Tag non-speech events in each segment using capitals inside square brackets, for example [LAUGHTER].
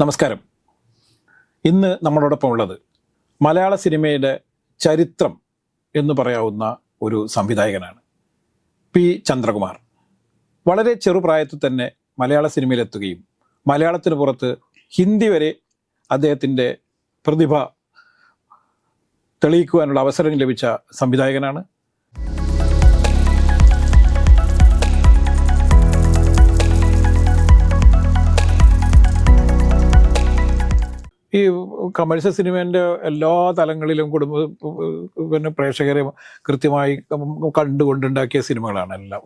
നമസ്കാരം. ഇന്ന് നമ്മളോടൊപ്പം ഉള്ളത് മലയാള സിനിമയുടെ ചരിത്രം എന്ന് പറയാവുന്ന ഒരു സംവിധായകനാണ് പി. ചന്ദ്രകുമാർ. വളരെ ചെറുപ്രായത്തിൽ തന്നെ മലയാള സിനിമയിലെത്തുകയും മലയാളത്തിന് പുറത്ത് ഹിന്ദി വരെ അദ്ദേഹത്തിന്റെ പ്രതിഭ തെളിയിക്കുവാനുള്ള അവസരം ലഭിച്ച സംവിധായകനാണ്. ഈ കമേഴ്സ്യൽ സിനിമേന്റെ എല്ലാ തലങ്ങളിലും കുടുംബ പിന്നെ പ്രേക്ഷകരെ കൃത്യമായി കണ്ടുകൊണ്ടുണ്ടാക്കിയ സിനിമകളാണ് എല്ലാം.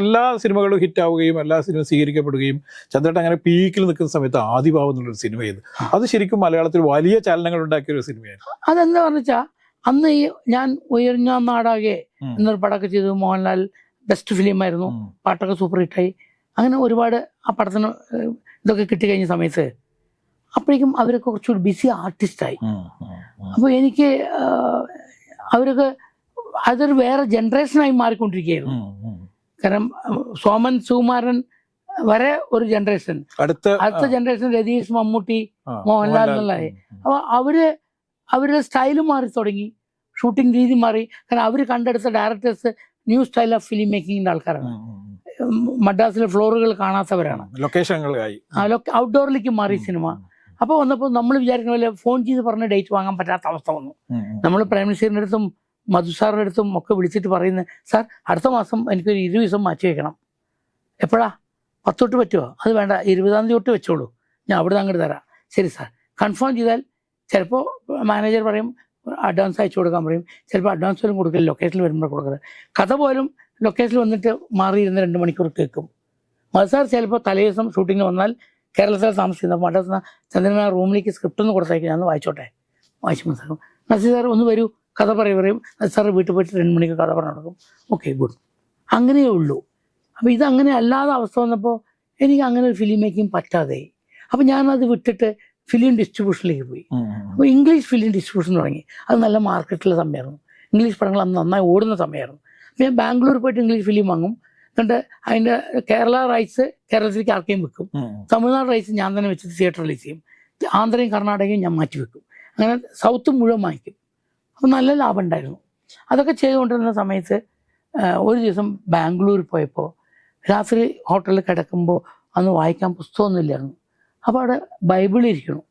എല്ലാ സിനിമകളും ഹിറ്റാവുകയും എല്ലാ സിനിമ സ്വീകരിക്കപ്പെടുകയും ചന്ദ്രേട്ടൻ അങ്ങനെ പീക്കിൽ നിൽക്കുന്ന സമയത്ത് ആദിഭാവം എന്നുള്ളൊരു സിനിമ ചെയ്തു അത് ശരിക്കും മലയാളത്തിൽ വലിയ ചലനങ്ങൾ ഉണ്ടാക്കിയ ഒരു സിനിമയായിരുന്നു. അതെന്താ പറഞ്ഞാ അന്ന് ഈ ഞാൻ ഉയർന്ന നാടാകെ എന്നൊരു പടമൊക്കെ ചെയ്തു മോഹൻലാൽ ബെസ്റ്റ് ഫിലിം ആയിരുന്നു പാട്ടൊക്കെ സൂപ്പർ ഹിറ്റായി. അങ്ങനെ ഒരുപാട് ആ പടത്തിന് ഇതൊക്കെ ഇതൊക്കെ കിട്ടിക്കഴിഞ്ഞ സമയത്ത് അപ്പോഴേക്കും അവരൊക്കെ കുറച്ചുകൂടി ബിസി ആർട്ടിസ്റ്റായി. അപ്പോൾ എനിക്ക് അവരൊക്കെ അതൊരു വേറെ ജനറേഷനായി മാറിക്കൊണ്ടിരിക്കുകയായിരുന്നു. കാരണം സോമൻ സുകുമാരൻ വരെ ഒരു ജനറേഷൻ അടുത്ത അടുത്ത ജനറേഷൻ രതീഷ് മമ്മൂട്ടി മോഹൻലാൽ എന്നുള്ളതായി. അപ്പോൾ അവർ അവരുടെ സ്റ്റൈൽ മാറി തുടങ്ങി. ഷൂട്ടിംഗ് രീതി മാറി. കാരണം അവർ കണ്ടെടുത്ത directors new style of film മേക്കിങ്ങിന്റെ ആൾക്കാരാണ്. മഡ്രാസിലെ മദ്രാസിലെ ഫ്ലോറുകൾ കാണാത്തവരാണ്. ലൊക്കേഷനുകളായി ഔട്ട്ഡോറിലേക്ക് മാറി സിനിമ അപ്പോൾ വന്നപ്പോൾ നമ്മൾ വിചാരിക്കുന്ന പോലെ ഫോൺ ചെയ്ത് പറഞ്ഞ ഡേറ്റ് വാങ്ങാൻ പറ്റാത്ത അവസ്ഥ വന്നു. നമ്മൾ പ്രൈം മിനിസ്റ്ററിന്റെ അടുത്തും മധു സാറിന്റെ അടുത്തും ഒക്കെ വിളിച്ചിട്ട് പറയുന്നത് സാർ അടുത്ത മാസം എനിക്കൊരു ഇരുപത് ദിവസം മാറ്റി വെക്കണം. എപ്പോഴാ? പത്ത് തൊട്ട് പറ്റുമോ അത് വേണ്ട ഇരുപതാം തീയതി തൊട്ട് വെച്ചോളൂ. ഞാൻ അവിടെ അങ്ങോട്ട് തരാം. ശരി സാർ. കൺഫേം ചെയ്താൽ ചിലപ്പോൾ മാനേജർ പറയും അഡ്വാൻസ് അയച്ചു കൊടുക്കാൻ പറയും. ചിലപ്പോൾ അഡ്വാൻസ് പോലും കൊടുക്കില്ല ലൊക്കേഷനിൽ വരുമ്പോൾ കൊടുക്കുന്നത് കഥ പോലും ലൊക്കേഷനിൽ വന്നിട്ട് മാറിയിരുന്ന് രണ്ട് മണിക്കൂർ കേൾക്കും. മധു സാർ ചിലപ്പോൾ തലേ ദിവസം ഷൂട്ടിങ്ങിന് വന്നാൽ കേരളത്തിൽ താമസിക്കുന്ന പണ്ടത്തെ ചന്ദ്രനാ റൂമിലേക്ക് സ്ക്രിപ്റ്റ് ഒന്ന് കൊടുത്തേക്ക് ഞാൻ വായിച്ചോട്ടെ? വായിച്ചു മനസ്സിലാക്കും നസീർ സാർ ഒന്ന് വരൂ കഥ പറയും പറയും. നസീർ സാർ വീട്ടിൽ പോയിട്ട് രണ്ട് മണിക്ക് കഥ പറഞ്ഞു കൊടുക്കും. ഓക്കെ ഗുഡ് അങ്ങനെയേ ഉള്ളൂ. അപ്പോൾ ഇത് അങ്ങനെ അല്ലാതെ അവസ്ഥ വന്നപ്പോൾ എനിക്ക് അങ്ങനെ ഒരു ഫിലിം മേക്കിംഗ് പറ്റാതെ അപ്പം ഞാനത് വിട്ടിട്ട് ഫിലിം ഡിസ്ട്രിബ്യൂഷനിലേക്ക് പോയി. അപ്പോൾ ഇംഗ്ലീഷ് ഫിലിം ഡിസ്ട്രിബ്യൂഷൻ തുടങ്ങി. അത് നല്ല മാർക്കറ്റിലെ സമയമായിരുന്നു ഇംഗ്ലീഷ് പടങ്ങൾ അന്ന് നന്നായി ഓടുന്ന സമയമായിരുന്നു ഞാൻ ബാംഗ്ലൂർ പോയിട്ട് ഇംഗ്ലീഷ് ഫിലിം വാങ്ങും. എന്നിട്ട് അതിന്റെ കേരള റൈറ്റ്സ് കേരളത്തിലേക്ക് ആർക്കെയും വെക്കും. തമിഴ്നാട് റൈറ്റ്സ് ഞാൻ തന്നെ വെച്ചിട്ട് തിയേറ്റർ റിലീസ് ചെയ്യും. ആന്ധ്രയും കർണാടകയും ഞാൻ മാറ്റി വെക്കും. അങ്ങനെ സൗത്ത് മുഴുവൻ വാങ്ങിക്കും അപ്പം നല്ല ലാഭം ഉണ്ടായിരുന്നു. അതൊക്കെ ചെയ്തുകൊണ്ടിരുന്ന സമയത്ത് ഒരു ദിവസം ബാംഗ്ലൂർ പോയപ്പോൾ രാത്രി ഹോട്ടലിൽ കിടക്കുമ്പോൾ അന്ന് വായിക്കാൻ പുസ്തകമൊന്നുമില്ലായിരുന്നു അപ്പോൾ അവിടെ ബൈബിൾ ഇരിക്കണം.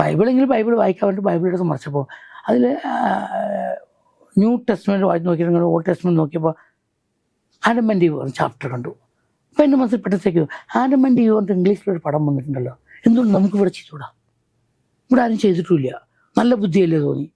ബൈബിളെങ്കിലും ബൈബിൾ വായിക്കാൻ വേണ്ടി ബൈബിൾ എടുത്ത് മറിച്ചപ്പോൾ അതിൽ ന്യൂ ടെസ്റ്റ്മെന്റ് വായിച്ച് നോക്കിയിട്ട് ഓൾഡ് ടെസ്റ്റ്മെന്റ് നോക്കിയപ്പോൾ ആഡം ആൻഡ് പറഞ്ഞ ചാപ്റ്റർ കണ്ടു. അപ്പം എന്റെ മനസ്സിൽ പെട്ടത്തേക്ക് ആഡം ആൻഡ് യു പറഞ്ഞിട്ട് ഇംഗ്ലീഷിലൊരു പടം വന്നിട്ടുണ്ടല്ലോ. എന്തുകൊണ്ട് നമുക്ക് ഇവിടെ ചെയ്തുകൂടാ? ഇവിടെ ആരും ചെയ്തിട്ടില്ല നല്ല ബുദ്ധിയല്ലേ തോന്നി.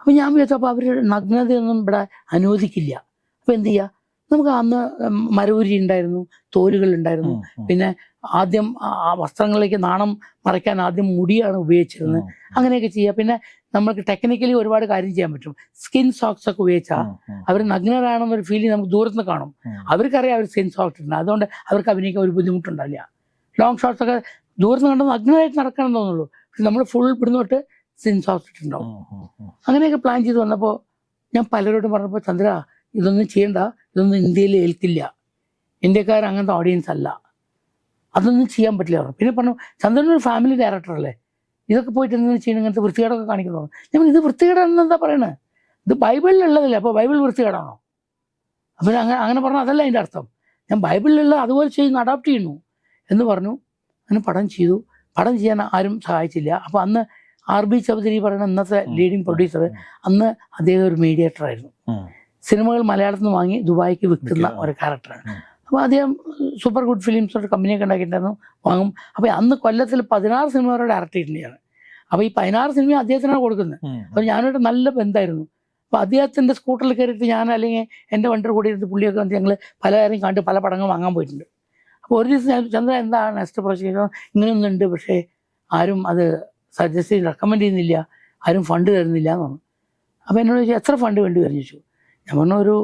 അപ്പം ഞാൻ വിചാരിച്ചു അപ്പോൾ അവർ നഗ്നതയൊന്നും ഇവിടെ അനുവദിക്കില്ല. അപ്പം എന്ത് ചെയ്യുക നമുക്ക് അന്ന് മരവുരി ഉണ്ടായിരുന്നു തോലുകൾ ഉണ്ടായിരുന്നു. പിന്നെ ആദ്യം ആ- വസ്ത്രങ്ങളിലേക്ക് നാണം മറയ്ക്കാൻ ആദ്യം മുടിയാണ് ഉപയോഗിച്ചിരുന്നത്. അങ്ങനെയൊക്കെ ചെയ്യുക പിന്നെ നമുക്ക് ടെക്നിക്കലി ഒരുപാട് കാര്യം ചെയ്യാൻ പറ്റും. സ്കിൻ സോക്സ് ഒക്കെ ഉപയോഗിച്ചാൽ അവർ നഗ്നരാണെന്നൊരു ഫീലിംഗ് നമുക്ക് ദൂരത്ത് നിന്ന് കാണും. അവർക്കറിയാം അവർ സ്കിൻ സോക്സ് ഉണ്ട് അതുകൊണ്ട് അവർക്ക് അഭിനയിക്കാൻ ഒരു ബുദ്ധിമുട്ടുണ്ടാവില്ല. ലോങ് ഷോട്ട്സ് ഒക്കെ ദൂരത്ത് കണ്ട് നഗ്നരായിട്ട് നടക്കണം തോന്നുള്ളൂ പക്ഷെ നമ്മൾ ഫുൾ ഇവിടുന്ന് തൊട്ട് സ്കിൻ സോക്സ് ഇട്ടുണ്ടാവും. അങ്ങനെയൊക്കെ പ്ലാൻ ചെയ്ത് വന്നപ്പോൾ ഞാൻ പലരോടും പറഞ്ഞപ്പോൾ ചന്ദ്ര ഇതൊന്നും ചെയ്യണ്ട. ഇതൊന്നും ഇന്ത്യയിൽ ഏൽക്കില്ല. ഇന്ത്യക്കാർ അങ്ങനത്തെ ഓഡിയൻസ് അല്ല. അതൊന്നും ചെയ്യാൻ പറ്റില്ല. പറഞ്ഞു. പിന്നെ പറഞ്ഞു ചന്ദ്രൻ ഒരു ഫാമിലി ഡയറക്ടർ അല്ലേ? ഇതൊക്കെ പോയിട്ട് എന്തെങ്കിലും ചെയ്യണം ഇങ്ങനത്തെ വൃത്തികേടൊക്കെ കാണിക്കുന്നു. ഞാൻ ഇത് വൃത്തികേടാണെന്ന് എന്താ പറയണേ? ഇത് ബൈബിളിലുള്ളതല്ലേ? അപ്പോൾ ബൈബിൾ വൃത്തികേടാണോ? അപ്പോൾ അങ്ങനെ അങ്ങനെ പറഞ്ഞാൽ അതല്ല അതിന്റെ അർത്ഥം. ഞാൻ ബൈബിളിലുള്ള അതുപോലെ ചെയ്യുന്നു അഡാപ്റ്റ് ചെയ്യുന്നു എന്ന് പറഞ്ഞു. അങ്ങനെ പടം ചെയ്തു. പടം ചെയ്യാൻ ആരും സഹായിച്ചില്ല. അപ്പോൾ അന്ന് ആർ ബി ചൗധരി പറയുന്ന ഇന്നത്തെ ലീഡിങ് പ്രൊഡ്യൂസർ അന്ന് അദ്ദേഹം ഒരു മീഡിയേറ്റർ ആയിരുന്നു. സിനിമകൾ മലയാളത്തിൽ നിന്ന് വാങ്ങി ദുബായിക്ക് വിൽക്കുന്ന. ഒരു ക്യാരക്ടറാണ്. അപ്പോൾ അദ്ദേഹം സൂപ്പർ ഗുഡ് ഫിലിംസ് ഒരു കമ്പനിയൊക്കെ ഉണ്ടാക്കിയിട്ടുണ്ടായിരുന്നു വാങ്ങും. അപ്പോൾ അന്ന് കൊല്ലത്തിൽ പതിനാറ് സിനിമ വരെ ഡയറക്റ്റ് അപ്പോൾ ഈ പതിനാറ് സിനിമ അദ്ദേഹത്തിനാണ് കൊടുക്കുന്നത്. അപ്പോൾ ഞാനൊരു നല്ല ബന്ധമായിരുന്നു അപ്പോൾ അദ്ദേഹത്തിന്റെ സ്കൂട്ടറിൽ കയറിയിട്ട് ഞാൻ അല്ലെങ്കിൽ എന്റെ വണ്ടിയുടെ കൂടെ ഇരുന്ന് പുള്ളിയൊക്കെ വന്ന് ഞങ്ങൾ പല കാര്യം കണ്ട് പല പടങ്ങൾ വാങ്ങാൻ പോയിട്ടുണ്ട്. അപ്പോൾ ഒരു ദിവസം ഞാൻ ചന്ദ്ര എന്താണ് നെക്സ്റ്റ് പ്രോജക്റ്റ് ഇങ്ങനെയൊന്നുണ്ട് പക്ഷേ ആരും അത് സജസ്റ്റ് ചെയ്ത് റെക്കമെൻഡ് ചെയ്യുന്നില്ല ആരും ഫണ്ട് തരുന്നില്ല എന്ന് പറഞ്ഞു. അപ്പോൾ എന്നോട് ചോദിച്ചു എത്ര ഫണ്ട് വേണ്ടി? വരും ചോദിച്ചു ഞാൻ പറഞ്ഞു ഒരു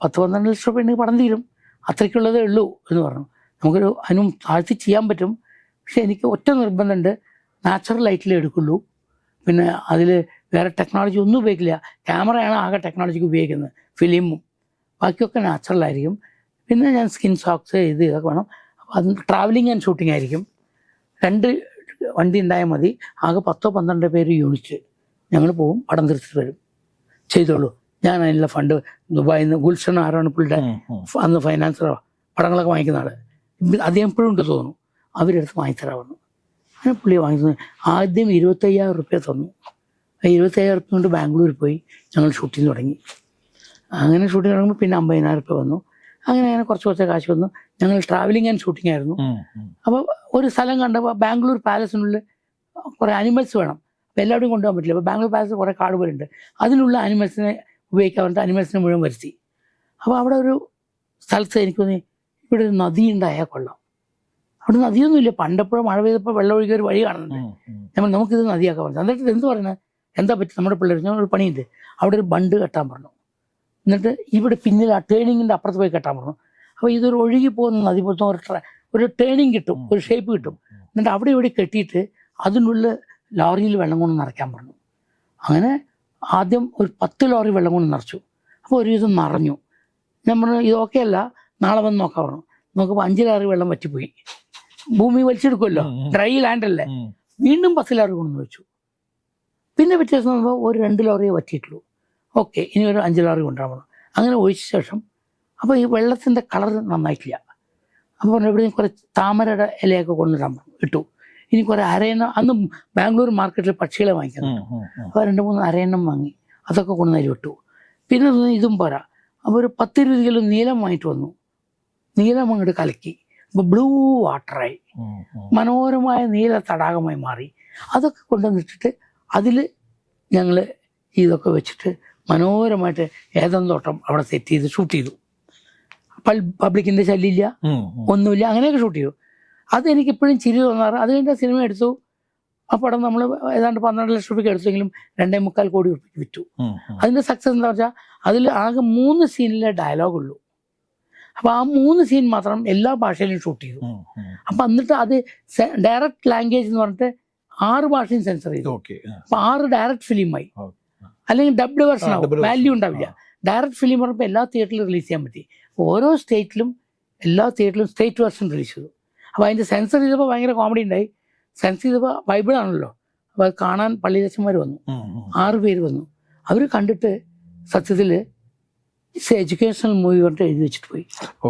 പത്ത് പന്ത്രണ്ട് ലക്ഷം രൂപ ഉണ്ടെങ്കിൽ പടം തീരും. അത്രയ്ക്കുള്ളതേ ഉള്ളൂ എന്ന് പറഞ്ഞു. നമുക്കൊരു അതിനും താഴ്ത്തി ചെയ്യാൻ പറ്റും. പക്ഷെ എനിക്ക് ഒറ്റ നിർബന്ധമുണ്ട്. നാച്ചുറൽ ലൈറ്റിലേ എടുക്കുള്ളൂ. പിന്നെ അതിൽ വേറെ ടെക്നോളജി ഒന്നും ഉപയോഗിക്കില്ല. ക്യാമറയാണ് ആകെ ടെക്നോളജിക്ക് ഉപയോഗിക്കുന്നത്. ഫിലിമും. ബാക്കിയൊക്കെ നാച്ചുറൽ ആയിരിക്കും. പിന്നെ ഞാൻ സ്കിൻ സോക്സ് ഇത് ഇതൊക്കെ വേണം. അപ്പോൾ അത് ട്രാവലിംഗ് ആൻഡ് ഷൂട്ടിംഗ് ആയിരിക്കും. രണ്ട് വണ്ടി ഉണ്ടായാൽ മതി. ആകെ പത്തോ പന്ത്രണ്ടോ പേര് യൂണിറ്റ് ഞങ്ങൾ പോവും. പടം തിരിച്ചിട്ട് വരും. ചെയ്തോളൂ. ഞാൻ അതിനുള്ള ഫണ്ട് ദുബായിൽ നിന്ന് ഗുൽഷൻ ആരാണ് പുള്ളിയുടെ അന്ന് ഫൈനാൻസറോ പടങ്ങളൊക്കെ വാങ്ങിക്കുന്ന ആൾ. അദ്ദേഹം ഇപ്പോഴും ഉണ്ട് തോന്നുന്നു. അവരെടുത്ത് വാങ്ങിത്തരാമെന്ന്. അങ്ങനെ പുള്ളി വാങ്ങിത്തന്നു ആദ്യം ഇരുപത്തയ്യായിരം റുപ്യ തന്നു. ഇരുപത്തയ്യായിരം റുപ്യ കൊണ്ട് ബാംഗ്ലൂരിൽ പോയി ഞങ്ങൾ ഷൂട്ടിങ് തുടങ്ങി. അങ്ങനെ ഷൂട്ടിങ് തുടങ്ങുമ്പോൾ പിന്നെ അമ്പതിനായിരം റുപ്യ വന്നു. അങ്ങനെ അങ്ങനെ കുറച്ച് കുറച്ച് കാശ് വന്നു. ഞങ്ങൾ ട്രാവലിംഗ് ആൻഡ് ഷൂട്ടിംഗ് ആയിരുന്നു. അപ്പോൾ ഒരു സ്ഥലം കണ്ടപ്പോൾ ബാംഗ്ലൂർ പാലസിനുള്ളിൽ കുറേ അനിമൽസ് വേണം. അപ്പോൾ എല്ലാവരും കൊണ്ടുപോകാൻ പറ്റില്ല. അപ്പോൾ ബാംഗ്ലൂർ പാലസ് കുറേ കാട് പോലുണ്ട് അതിനുള്ള അനിമൽസിനെ ഉപയോഗിക്കാൻ പറഞ്ഞിട്ട് അനിമൽസിനെ മുഴുവൻ വരുത്തി. അപ്പോൾ അവിടെ ഒരു സ്ഥലത്ത് എനിക്ക് തോന്നി ഇവിടെ ഒരു നദി ഉണ്ടായാൽ കൊള്ളാം. അവിടെ നദിയൊന്നുമില്ല. പണ്ടപ്പോഴും മഴ പെയ്തപ്പോൾ വെള്ളം ഒഴുകിയ ഒരു വഴി കാണുന്നുണ്ട്. നമ്മൾ നമുക്കിത് നദിയാക്കാൻ പറഞ്ഞു. എന്നിട്ട് എന്ത് പറയുന്നത് എന്താ പറ്റി? നമ്മുടെ പിള്ളേർ ഞാൻ ഒരു പണിയുണ്ട്. അവിടെ ഒരു ബണ്ട് കെട്ടാൻ പറഞ്ഞു. എന്നിട്ട് ഇവിടെ പിന്നിൽ ആ ടേണിങ്ങിന്റെ അപ്പുറത്ത് പോയി കെട്ടാൻ പറഞ്ഞു. അപ്പോൾ ഇതൊരു ഒഴുകി പോകുന്ന നദി പോലത്തെ ഒരു ട്ര- ഒരു ടേണിങ് കിട്ടും ഒരു ഷേപ്പ് കിട്ടും. എന്നിട്ട് അവിടെ ഇവിടെ കെട്ടിയിട്ട് അതിനുള്ളിൽ ലോറിയിൽ വെള്ളം കൊണ്ട് നിറയ്ക്കാൻ പറഞ്ഞു. അങ്ങനെ ആദ്യം ഒരു പത്ത് ലോറി വെള്ളം കൊണ്ട് നിറച്ചു. അപ്പോൾ ഒരു ദിവസം നിറഞ്ഞു. ഞാൻ പറഞ്ഞു ഇതൊക്കെ അല്ല നാളെ വന്ന് നോക്കാൻ പറഞ്ഞു. നോക്കുമ്പോൾ അഞ്ച് ലോറി വെള്ളം വറ്റിപ്പോയി. ഭൂമി വലിച്ചെടുക്കുമല്ലോ ഡ്രൈ ലാൻഡ് അല്ലേ? വീണ്ടും പത്ത് ലോറി കൊണ്ടു വെച്ചു. പിന്നെ പിറ്റേ ദിവസം നോക്കുമ്പോൾ ഒരു രണ്ട് ലോറിയെ വറ്റിയിട്ടുള്ളൂ. ഓക്കെ ഇനി ഒരു അഞ്ച് ലോറി കൊണ്ടുവരണം അങ്ങനെ ഒഴിച്ച ശേഷം അപ്പോൾ ഈ വെള്ളത്തിന്റെ കളർ നന്നായിട്ടില്ല. അപ്പോൾ പറഞ്ഞു കുറച്ച് താമരയുടെ ഇലയൊക്കെ കൊണ്ടുവരാൻ പറഞ്ഞു. ഇട്ടു. ഇനി കുറെ അരയണ്ണം അന്ന് ബാംഗ്ലൂർ മാർക്കറ്റിൽ പക്ഷികളെ വാങ്ങിക്കുന്നു. അപ്പോൾ രണ്ട് മൂന്ന് അരയണ്ണം വാങ്ങി. അതൊക്കെ കൊണ്ടുവന്നതിൽ വിട്ടു. പിന്നെ ഇതും പോരാ. അപ്പോൾ ഒരു പത്തിരുപത് കിലോ നീലം വാങ്ങിയിട്ട് വന്നു. നീലം അങ്ങോട്ട് കലക്കി. അപ്പോൾ ബ്ലൂ വാട്ടറായി. മനോഹരമായ നീല തടാകമായി മാറി. അതൊക്കെ കൊണ്ടുവന്നിട്ടിട്ട് അതിൽ ഞങ്ങൾ ഇതൊക്കെ വെച്ചിട്ട് മനോഹരമായിട്ട് ഏതം തോട്ടം അവിടെ സെറ്റ് ചെയ്ത് ഷൂട്ട് ചെയ്തു. പബ്ലിക്കിന്റെ ശല്യമില്ല. ഒന്നുമില്ല. അങ്ങനെയൊക്കെ ഷൂട്ട് ചെയ്തു. അത് എനിക്ക് ഇപ്പോഴും ചിരി തോന്നാറ്. അത് കഴിഞ്ഞ സിനിമ എടുത്തു. ആ പടം നമ്മൾ ഏതാണ്ട് പന്ത്രണ്ട് ലക്ഷം രൂപയ്ക്ക് എടുത്തെങ്കിലും രണ്ടേ മുക്കാൽ കോടി രൂപയ്ക്ക് വിറ്റു. അതിന്റെ സക്സസ് എന്താ വെച്ചാൽ അതിൽ ആകെ മൂന്ന് സീനിലെ ഡയലോഗ് ഉള്ളൂ. അപ്പോൾ ആ മൂന്ന് സീൻ മാത്രം എല്ലാ ഭാഷയിലും ഷൂട്ട് ചെയ്തു. അപ്പൊ എന്നിട്ട് അത് ഡയറക്റ്റ് ലാംഗ്വേജ് എന്ന് പറഞ്ഞിട്ട് ആറ് ഭാഷയും സെൻസർ ചെയ്തു. അപ്പൊ അപ്പോൾ ആറ് ഡയറക്റ്റ് ഫിലിമായി. അല്ലെങ്കിൽ ഡബ്ഡ് വെർഷൻ ആവും. വാല്യൂ ഉണ്ടാവില്ല. ഡയറക്റ്റ് ഫിലിം പറഞ്ഞപ്പോൾ എല്ലാ തിയേറ്ററിലും റിലീസ് ചെയ്യാൻ പറ്റി. ഓരോ സ്റ്റേറ്റിലും എല്ലാ തിയേറ്ററിലും സ്റ്റേറ്റ് വെർഷൻ റിലീസ് ചെയ്തു. അപ്പോൾ അതിന്റെ സെൻസർ ചെയ്തപ്പോൾ ഭയങ്കര കോമഡി ഉണ്ടായി. സെൻസർ ചെയ്തപ്പോൾ ബൈബിൾ ആണല്ലോ. അപ്പോൾ അത് കാണാൻ പള്ളിയിലച്ചന്മാർ വന്നു. ആറ് പേര് വന്നു. അവർ കണ്ടിട്ട് സത്യത്തിൽ ഇറ്റ്സ് എഡ്യൂക്കേഷണൽ മൂവി പറഞ്ഞിട്ട് എഴുതി വെച്ചിട്ട് പോയി.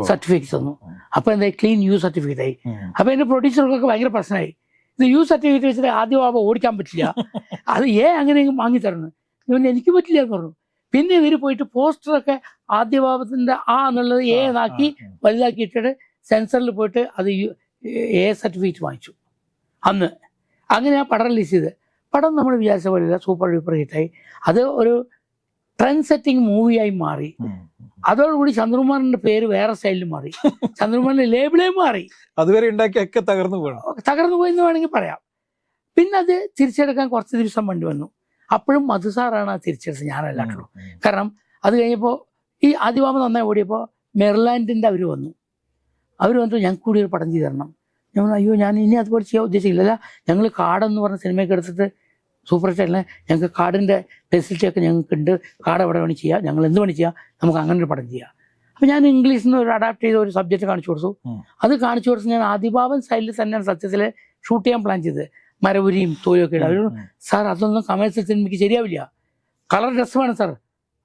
സർട്ടിഫിക്കറ്റ് തന്നു. അപ്പോൾ എന്താ ക്ലീൻ യു സർട്ടിഫിക്കറ്റ് ആയി. അപ്പോൾ എന്റെ പ്രൊഡ്യൂസർക്കൊക്കെ ഭയങ്കര പ്രശ്നമായി. ഇത് യു സർട്ടിഫിക്കറ്റ് വെച്ചിട്ട് ആദ്യം ആവുമ്പോൾ ഓടിക്കാൻ പറ്റില്ല. [LAUGHS] അത് ഏ അങ്ങനെ വാങ്ങി തരണം. ഞാൻ എനിക്ക് പറ്റില്ല എന്ന് പറഞ്ഞു. പിന്നെ ഇവർ പോയിട്ട് പോസ്റ്ററൊക്കെ ആദ്യ ഭാവത്തിന്റെ ആ എന്നുള്ളത് ഏ എന്നാക്കി വലുതാക്കി ഇട്ടിട്ട് സെൻസറിൽ പോയിട്ട് അത് യു- എ സർട്ടിഫിക്കറ്റ് വാങ്ങിച്ചു. അന്ന്. അങ്ങനെ ആ പടം റിലീസ് ചെയ്ത്. പടം നമ്മൾ വിചാരിച്ച പോലെയല്ല സൂപ്പർ ഡ്യൂപ്പർ ഹിറ്റായി അത് ഒരു ട്രെൻഡ് സെറ്റിംഗ് മൂവിയായി മാറി. അതോടുകൂടി ചന്ദ്രകുമാറിന്റെ പേര് വേറെ സ്റ്റൈലിൽ മാറി. ചന്ദ്രകുമാറിന്റെ ലേബിളേ മാറി. അതുവരെ ഉണ്ടാക്കിയൊക്കെ തകർന്നു പോകണം തകർന്നു പോയി എന്ന് വേണമെങ്കിൽ പറയാം. പിന്നെ അത് തിരിച്ചെടുക്കാൻ കുറച്ച് ദിവസം വേണ്ടി വന്നു. അപ്പോഴും മധുസാറാണ് ആ തിരിച്ചെടുത്തത്. ഞാനല്ലാട്ടുള്ളൂ കാരണം അത് കഴിഞ്ഞപ്പോൾ ഈ ആദിവാമ നന്നായി ഓടിയപ്പോൾ മെർലാൻഡിന്റെ അവർ വന്നു. അവർ വന്നിട്ട് ഞങ്ങൾക്ക് കൂടി ഒരു പടം ചെയ്ത് തരണം ഞാൻ അയ്യോ ഞാൻ ഇനി അതുപോലെ ചെയ്യാൻ ഉദ്ദേശിക്കില്ല. ഞങ്ങൾ കാടെന്ന് പറഞ്ഞ സിനിമയൊക്കെ എടുത്തിട്ട് സൂപ്പർ സ്റ്റാറിനെ ഞങ്ങൾക്ക് കാടിന്റെ ഫെസിലിറ്റി ഒക്കെ ഞങ്ങൾക്ക് ഉണ്ട് കാട് എവിടെ വേണമെങ്കിൽ ചെയ്യാം. ഞങ്ങൾ എന്ത് വേണമെങ്കിൽ ചെയ്യാം. നമുക്ക് അങ്ങനെ ഒരു പടം ചെയ്യാം. അപ്പം ഞാൻ ഇംഗ്ലീഷിൽ നിന്ന് ഒരു അഡാപ്റ്റ് ചെയ്ത ഒരു സബ്ജക്റ്റ് കാണിച്ചു കൊടുത്തു. അത് കാണിച്ചു കൊടുത്ത് ഞാൻ ആദിഭാവൻ സ്റ്റൈലിൽ തന്നെയാണ് സത്യത്തിൽ ഷൂട്ട് ചെയ്യാൻ പ്ലാൻ ചെയ്തത്. മരവുരിയും തോയൊക്കെ ഇടും അവർ സാർ അതൊന്നും കമേഴ്സ്യൽ സിനിമയ്ക്ക് ശരിയാവില്ല. കളർ ഡ്രസ്സ് വേണം സാർ.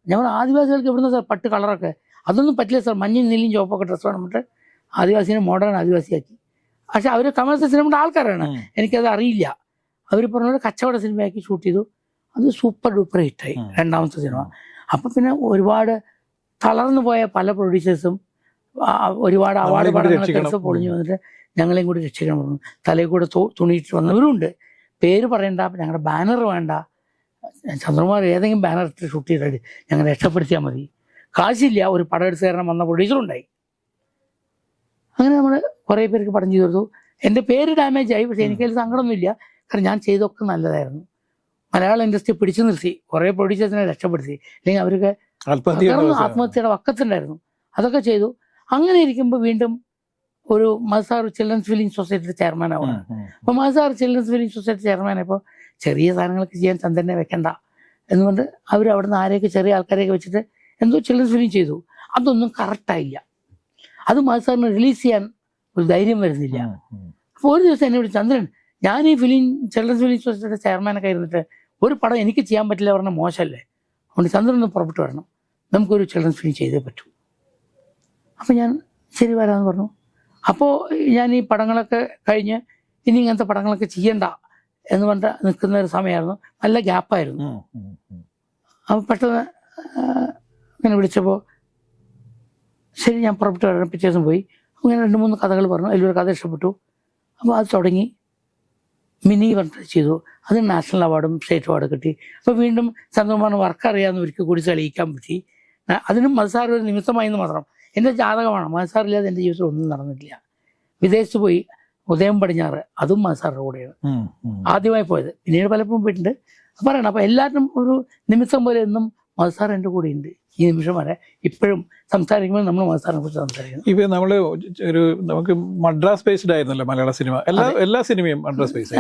ഞങ്ങൾ ആദിവാസികൾക്ക് എവിടുന്ന സാർ പട്ട് കളറൊക്കെ? അതൊന്നും പറ്റില്ല സാർ. മഞ്ഞയും നീലയും ചുവപ്പൊക്കെ ഡ്രസ്സ് വേണം എന്നിട്ട് ആദിവാസിനെ മോഡേൺ ആദിവാസിയാക്കി. പക്ഷെ അവർ കമേഴ്സ്യൽ സിനിമയുടെ ആൾക്കാരാണ്. എനിക്കത് അറിയില്ല. അവർ പറഞ്ഞ ഒരു കച്ചവട സിനിമയാക്കി ഷൂട്ട് ചെയ്തു. അത് സൂപ്പർ ഡൂപ്പർ ഹിറ്റായി രണ്ടാമത്തെ സിനിമ അപ്പം പിന്നെ ഒരുപാട് തളർന്നു പോയ പല പ്രൊഡ്യൂസേഴ്സും ഒരുപാട് അവാർഡ് പടങ്ങളൊക്കെ പൊളിഞ്ഞു വന്നിട്ട് ഞങ്ങളെയും കൂടി രക്ഷിക്കണം പറഞ്ഞു. തലയിൽ കൂടെ തുണിയിട്ട് വന്നവരുണ്ട്. പേര് പറയണ്ട. ഞങ്ങളുടെ ബാനർ വേണ്ട. ചന്ദ്രമാർ ഏതെങ്കിലും ബാനർ ഇട്ട് ഷൂട്ട് ചെയ്തിട്ട് ഞങ്ങൾ രക്ഷപ്പെടുത്തിയാൽ മതി. കാശില്ല. ഒരു പടം എടുത്ത് തരണം വന്ന പ്രൊഡ്യൂസറുണ്ടായി അങ്ങനെ നമ്മൾ കുറേ പേർക്ക് പഠനം ചെയ്തു കൊടുത്തു. എന്റെ പേര് ഡാമേജ് ആയി പക്ഷേ എനിക്കതിൽ സങ്കടമൊന്നുമില്ല. കാരണം ഞാൻ ചെയ്തൊക്കെ നല്ലതായിരുന്നു. മലയാള ഇൻഡസ്ട്രി പിടിച്ചു നിർത്തി. കുറേ പ്രൊഡ്യൂസേഴ്സിനെ രക്ഷപ്പെടുത്തി. അല്ലെങ്കിൽ അവർക്ക് ആത്മഹത്യയുടെ വക്കത്തുണ്ടായിരുന്നു. അതൊക്കെ ചെയ്തു. അങ്ങനെ ഇരിക്കുമ്പോൾ വീണ്ടും ഒരു മസാർ ചിൽഡ്രൻസ് ഫിലിം സൊസൈറ്റിയുടെ ചെയർമാൻ ആവണം അപ്പോൾ മസാർ ചിൽഡ്രൻസ് ഫിലിം സൊസൈറ്റി ചെയർമാൻ ഇപ്പോൾ ചെറിയ സാധനങ്ങളൊക്കെ ചെയ്യാൻ ചന്ദ്രനെ വെക്കണ്ട എന്നുകൊണ്ട് അവർ അവിടുന്ന് ആരെയൊക്കെ ചെറിയ ആൾക്കാരെയൊക്കെ വെച്ചിട്ട് എന്തോ ചിൽഡ്രൻസ് ഫിലിം ചെയ്തു. അതൊന്നും കറക്റ്റായില്ല അത് മസാറിന് റിലീസ് ചെയ്യാൻ ഒരു ധൈര്യം വരുന്നില്ല. അപ്പോൾ ഒരു ദിവസം എന്നെ വിളിച്ച് ചന്ദ്രൻ ഞാൻ ഈ ഫിലിം ചിൽഡ്രൻസ് ഫിലിം സൊസൈറ്റിയുടെ ചെയർമാനൊക്കെ ഇരുന്നിട്ട് ഒരു പടം എനിക്ക് ചെയ്യാൻ പറ്റില്ല പറഞ്ഞാൽ മോശമല്ലേ? അതുകൊണ്ട് ചന്ദ്രൻ ഒന്ന് പുറപ്പെട്ട് വരണം. നമുക്കൊരു ചിൽഡ്രൻസ് ഫിലിം ചെയ്തേ പറ്റൂ. അപ്പോൾ ഞാൻ ശരി വരാമെന്ന് പറഞ്ഞു. അപ്പോൾ ഞാൻ ഈ പടങ്ങളൊക്കെ കഴിഞ്ഞ് ഇനി ഇങ്ങനത്തെ പടങ്ങളൊക്കെ ചെയ്യണ്ട എന്ന് പറഞ്ഞിട്ട് നിൽക്കുന്ന ഒരു സമയമായിരുന്നു. നല്ല ഗ്യാപ്പായിരുന്നു അപ്പം. അപ്പോൾ പെട്ടെന്ന് ഇങ്ങനെ വിളിച്ചപ്പോൾ ശരി ഞാൻ പുറപ്പെട്ട്. വരണം പിറ്റേ ദിവസം പോയി. അങ്ങനെ രണ്ട് മൂന്ന് കഥകൾ പറഞ്ഞു. അതിലൊരു കഥ ഇഷ്ടപ്പെട്ടു. അപ്പോൾ അത് തുടങ്ങി. മിനി പറഞ്ഞിട്ട് ചെയ്തു. അത് നാഷണൽ അവാർഡും സ്റ്റേറ്റ് അവാർഡും കിട്ടി. അപ്പോൾ വീണ്ടും ചന്ദ്രകുമാറിന് വർക്ക് അറിയാമെന്ന് ഒരിക്കൽ കൂടി തെളിയിക്കാൻ പറ്റി. അതിനും മത്സാർ ഒരു നിമിത്തമായി എന്ന് മാത്രം. എന്റെ ജാതകമാണ്. മത്സാറില്ലാതെ എന്റെ ജീവിതത്തിൽ ഒന്നും നടന്നിട്ടില്ല. വിദേശത്ത് പോയി ഉദയം പടിഞ്ഞാറ്. അതും മത്സാറിന്റെ കൂടെയാണ്. ആദ്യമായി പോയത്. പിന്നീട് പലപ്പോഴും പോയിട്ടുണ്ട്. പറയണം. അപ്പോൾ എല്ലാവരും ഒരു നിമിത്തം പോലെ എന്നും മത്സാർ എന്റെ കൂടെ ഉണ്ട് ഈ നിമിഷം വരെ ഇപ്പോഴും സംസാരിക്കുമ്പോൾ നമ്മൾ മതസ്ഥാനെ കുറിച്ച് സംസാരിക്കുന്നു ഇപ്പൊ നമ്മൾ ഒരു നമുക്ക് മദ്രാസ് ബേസ്ഡ് ആയിരുന്നല്ലോ മലയാള സിനിമ. എല്ലാ എല്ലാ സിനിമയും മദ്രാസ് ബേസ്ഡ്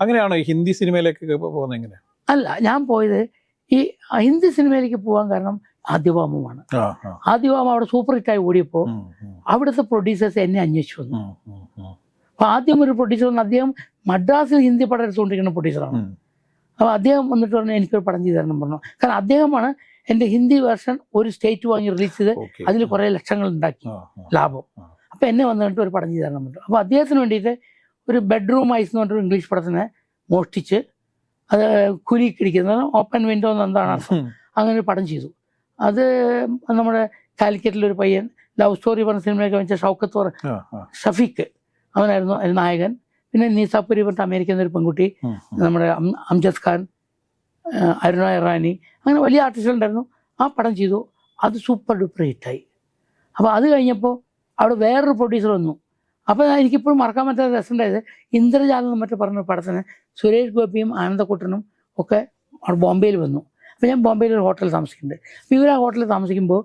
അങ്ങനെയാണോ? ഹിന്ദി സിനിമയിലേക്ക് പോകുന്നത് എങ്ങനെ അല്ല ഞാൻ പോയത് ഈ ഹിന്ദി സിനിമയിലേക്ക് പോകാൻ കാരണം ആദ്യവാമമാണ്. ആദ്യവാമ അവിടെ സൂപ്പർ ഹിറ്റായി ഓടിയപ്പോൾ ഉം, അവിടുത്തെ പ്രൊഡ്യൂസേഴ്സ് എന്നെ അന്വേഷിച്ചു വന്നു. അപ്പോൾ ആദ്യം ഒരു പ്രൊഡ്യൂസർ വന്ന് അദ്ദേഹം മദ്രാസിൽ ഹിന്ദി പടം എടുത്തുകൊണ്ടിരിക്കുന്ന പ്രൊഡ്യൂസറാണ് അപ്പൊ അപ്പോൾ അദ്ദേഹം വന്നിട്ട് പറഞ്ഞു എനിക്കൊരു പടം ചെയ്തു തരണം പറഞ്ഞു. കാരണം അദ്ദേഹമാണ് എന്റെ ഹിന്ദി വേർഷൻ ഒരു സ്റ്റേറ്റ് വാങ്ങി റിലീസ് ചെയ്ത് അതിൽ കുറേ ലക്ഷങ്ങൾ ഉണ്ടാക്കി. ലാഭം. അപ്പം എന്നെ വന്നിട്ട് ഒരു പടം ചെയ്തു തരണം പറഞ്ഞു. അപ്പോൾ അദ്ദേഹത്തിന് വേണ്ടിയിട്ട് ഒരു ബെഡ്റൂം ഐസ് എന്ന് പറഞ്ഞൊരു ഇംഗ്ലീഷ് പടത്തിനെ മോഷ്ടിച്ച് അത് കുലി കിടിക്കുന്നത് ഓപ്പൺ വിൻഡോ എന്ന് എന്താണ് അങ്ങനെ ഒരു പടം ചെയ്തു. അത് നമ്മുടെ കാലിക്കറ്റിലൊരു പയ്യൻ ലവ് സ്റ്റോറി പറഞ്ഞ സിനിമയൊക്കെ വെച്ച ഷൗക്കത്ത് പറ ആ, ആ. ഷഫീഖ്. അവനായിരുന്നു അതിൽ നായകൻ. പിന്നെ നീസാപ്പുരി പറഞ്ഞിട്ട് അമേരിക്കൻ ഒരു പെൺകുട്ടി. നമ്മുടെ അംജദ് ഖാൻ അരുണ ഇറാനി അങ്ങനെ വലിയ ആർട്ടിസ്റ്റുകളുണ്ടായിരുന്നു ആ പടം ചെയ്തു. അത് സൂപ്പർ ഡൂപ്പർ ഹിറ്റായി അപ്പോൾ അത് കഴിഞ്ഞപ്പോൾ അവിടെ വേറൊരു പ്രൊഡ്യൂസർ വന്നു. അപ്പോൾ എനിക്കിപ്പോഴും മറക്കാൻ പറ്റാത്ത രസമുണ്ടായത് ഇന്ദ്രജാലം മറ്റു പറഞ്ഞ പടത്തിന് സുരേഷ് ഗോപിയും ആനന്ദക്കുട്ടനും ഒക്കെ ബോംബെയിൽ വന്നു. അപ്പോൾ ഞാൻ ബോംബെയിൽ ഒരു ഹോട്ടലിൽ താമസിക്കുന്നുണ്ട്. അപ്പോൾ ഇവർ ആ ഹോട്ടലിൽ താമസിക്കുമ്പോൾ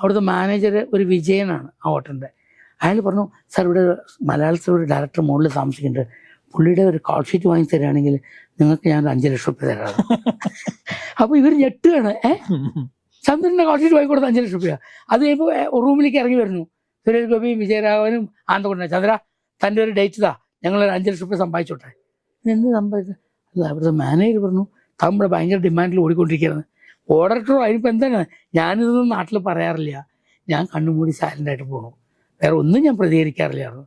അവിടുത്തെ മാനേജർ ഒരു വിജയനാണ് ആ ഹോട്ടലിന്റെ അയാൾ പറഞ്ഞു സർ ഇവിടെ മലയാളത്തിൽ ഒരു ഡയറക്ടർ മുകളിൽ താമസിക്കുന്നുണ്ട്. പുള്ളിയുടെ ഒരു കാൾഷീറ്റ് വാങ്ങി തരികയാണെങ്കിൽ നിങ്ങൾക്ക് ഞാൻ ഒരു അഞ്ച് ലക്ഷം രൂപ തരാം. [LAUGHS] അപ്പോൾ ഇവർ ഞെട്ടുകയാണ്. ഏ? ചന്ദ്രന്റെ കാൾഷീറ്റ് വാങ്ങി കൊടുത്ത അഞ്ച് ലക്ഷം രൂപ അത് കഴിയുമ്പോൾ റൂമിലേക്ക് ഇറങ്ങി വരുന്നു. സുരേഷ് ഗോപിയും വിജയരാഘവനും ആന്തകൊണ്ടാണ് ചന്ദ്ര തന്റെ ഒരു ഡേറ്റ് ഇതാ. ഞങ്ങളൊരു അഞ്ച് ലക്ഷം രൂപ സമ്പാദിച്ചോട്ടെ. എന്ത് സമ്പാദിച്ചത് അല്ല അവിടുത്തെ മാനേജർ പറഞ്ഞു താങ്കളുടെ ഭയങ്കര ഡിമാൻഡിൽ ഓടിക്കൊണ്ടിരിക്കുകയാണ്. ഓർഡറിട്ടോ അതിനിപ്പോൾ എന്താണ്? ഞാനിതൊന്നും നാട്ടിൽ പറയാറില്ല. ഞാൻ കണ്ണുമൂടി സൈലന്റായിട്ട് പോകണു വേറെ ഒന്നും ഞാൻ പ്രതികരിക്കാറില്ലായിരുന്നു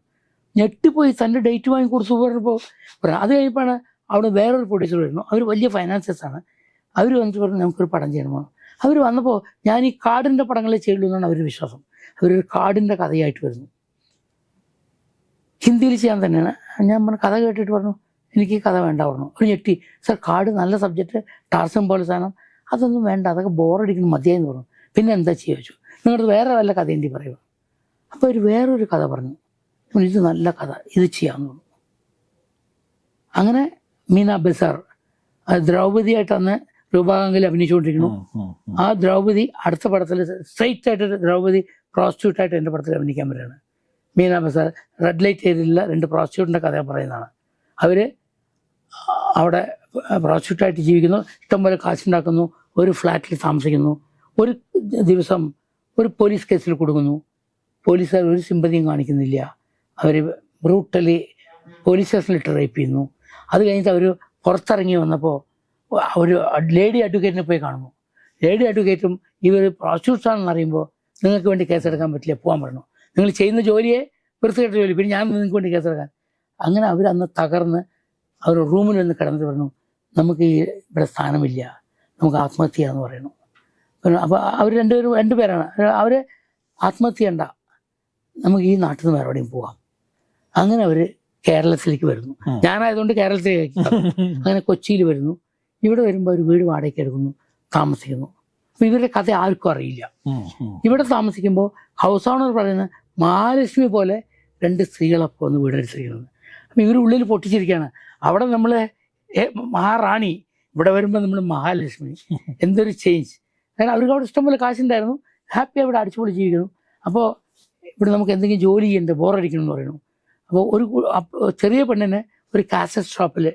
ഞെട്ടിപ്പോയി തന്റെ ഡേറ്റ് വാങ്ങി കൊടുത്തു പറഞ്ഞപ്പോൾ അത് കഴിഞ്ഞപ്പോഴാണ് അവിടെ വേറൊരു പ്രൊഡ്യൂസർ വരുന്നു. അവർ വലിയ ഫൈനാൻസേഴ്സ് ആണ്. അവർ വന്നിട്ട് പറഞ്ഞു നമുക്കൊരു പടം ചെയ്യണമോ അവർ വന്നപ്പോൾ ഞാൻ ഈ കാടിന്റെ പടങ്ങളെ ചെയ്യുള്ളൂ എന്നാണ് അവരുടെ വിശ്വാസം. അവരൊരു കാടിന്റെ കഥയായിട്ട് വരുന്നു. ഹിന്ദിയിൽ ചെയ്യാൻ തന്നെയാണ്. ഞാൻ പറഞ്ഞു കഥ കേട്ടിട്ട് പറഞ്ഞു എനിക്ക് ഈ കഥ വേണ്ട പറഞ്ഞു. ഒരു ഞെട്ടി സർ കാട് നല്ല സബ്ജക്റ്റ് ടാർസം പോലെ സാധനം. അതൊന്നും വേണ്ട അതൊക്കെ ബോറടിക്കുന്നു മതിയായി എന്ന് പറഞ്ഞു. പിന്നെ എന്താ ചെയ്യുക ചോദിച്ചു. നിങ്ങളുടെ വേറെ വല്ല കഥ എന്തി പറയുക. അപ്പോൾ അവർ വേറൊരു കഥ പറഞ്ഞു പറഞ്ഞു, ഇത് നല്ല കഥ ഇത് പറഞ്ഞു അങ്ങനെ മീന ബസാർ ദ്രൗപതിയായിട്ട് അന്ന് രൂപകാങ്കിൽ അഭിനയിച്ചുകൊണ്ടിരിക്കുന്നു. ആ ദ്രൗപതി അടുത്ത പടത്തിൽ സ്ട്രൈറ്റ് ആയിട്ട് ദ്രൗപതി ദ്രൗപദി പ്രോസ്റ്റിറ്റ്യൂട്ടായിട്ട് എന്റെ പടത്തിൽ അഭിനയിക്കാൻ വരികയാണ്. മീന ബസാർ റെഡ് ലൈറ്റ് ഏരിയയിലുള്ള രണ്ട് പ്രോസ്റ്റിറ്റ്യൂട്ടിന്റെ കഥ പറയുന്നതാണ്. അവർ അവിടെ പ്രോസ്റ്റിറ്റ്യൂട്ടായിട്ട് ജീവിക്കുന്നു ഇഷ്ടംപോലെ കാശുണ്ടാക്കുന്നു ഒരു ഫ്ലാറ്റിൽ താമസിക്കുന്നു ഒരു ദിവസം ഒരു പോലീസ് കേസിൽ കൊടുക്കുന്നു പോലീസുകാർ ഒരു സിമ്പതിയും കാണിക്കുന്നില്ല. അവർ ബ്രൂട്ടലി പോലീസ് സ്റ്റേഷനിലിട്ട് റേപ്പ് ചെയ്യുന്നു. അത് കഴിഞ്ഞിട്ട് അവർ പുറത്തിറങ്ങി വന്നപ്പോൾ ഒരു ലേഡി അഡ്വക്കേറ്റിനെ പോയി കാണുന്നു. ലേഡി അഡ്വക്കേറ്റും ഇവർ ആണെന്ന് അറിയുമ്പോൾ നിങ്ങൾക്ക് വേണ്ടി കേസെടുക്കാൻ പറ്റില്ല പോകാൻ പറഞ്ഞു. നിങ്ങൾ ചെയ്യുന്ന ജോലിയെ വൃത്തികെട്ട ജോലി പിന്നെ ഞാൻ നിങ്ങൾക്ക് വേണ്ടി കേസെടുക്കാൻ. അങ്ങനെ അവർ അന്ന് തകർന്ന് അവർ റൂമിൽ നിന്ന് കിടന്നിട്ട് പറഞ്ഞു നമുക്ക് ഈ ഇവിടെ സ്ഥാനമില്ല നമുക്ക് ആത്മഹത്യ എന്ന് പറയുന്നു. അപ്പോൾ അവർ രണ്ടുപേരും രണ്ടുപേരാണ്. അവർ ആത്മഹത്യ ചെയ്യണ്ട. നമുക്ക് ഈ നാട്ടിൽ നിന്ന് വേറെ എവിടെയും പോവാം. അങ്ങനെ അവർ കേരളത്തിലേക്ക് വരുന്നു. ഞാനായതുകൊണ്ട് കേരളത്തിലേക്ക് അങ്ങനെ കൊച്ചിയിൽ വരുന്നു. ഇവിടെ വരുമ്പോൾ ഒരു വീട് വാടകയ്ക്ക് എടുക്കുന്നു. താമസിക്കുന്നു. അപ്പോൾ ഇവരുടെ കഥ ആർക്കും അറിയില്ല. ഇവിടെ താമസിക്കുമ്പോൾ ഹൗസ് ഓണർ പറയുന്ന മഹാലക്ഷ്മി പോലെ രണ്ട് സ്ത്രീകളൊക്കെ വന്ന് വീടെടുത്തിരിക്കുന്നത്. അപ്പം ഇവർ ഉള്ളിൽ പൊട്ടിച്ചിരിക്കുകയാണ്. അവിടെ നമ്മൾ മഹാറാണി. ഇവിടെ വരുമ്പോൾ നമ്മൾ മഹാലക്ഷ്മി. എന്തൊരു ചേഞ്ച് കാരണം അവർക്ക് അവിടെ ഇഷ്ടംപോലെ കാശുണ്ടായിരുന്നു. ഹാപ്പി അവിടെ അടിച്ചുപൊളി ജീവിക്കുന്നു അപ്പോൾ ഇവിടെ നമുക്ക് എന്തെങ്കിലും ജോലി ചെയ്യണ്ടേ? ബോറടിക്കണം എന്ന് പറയുന്നു. അപ്പോൾ ഒരു ചെറിയ പെണ്ണിന് ഒരു കാസറ്റ് ഷോപ്പിൽ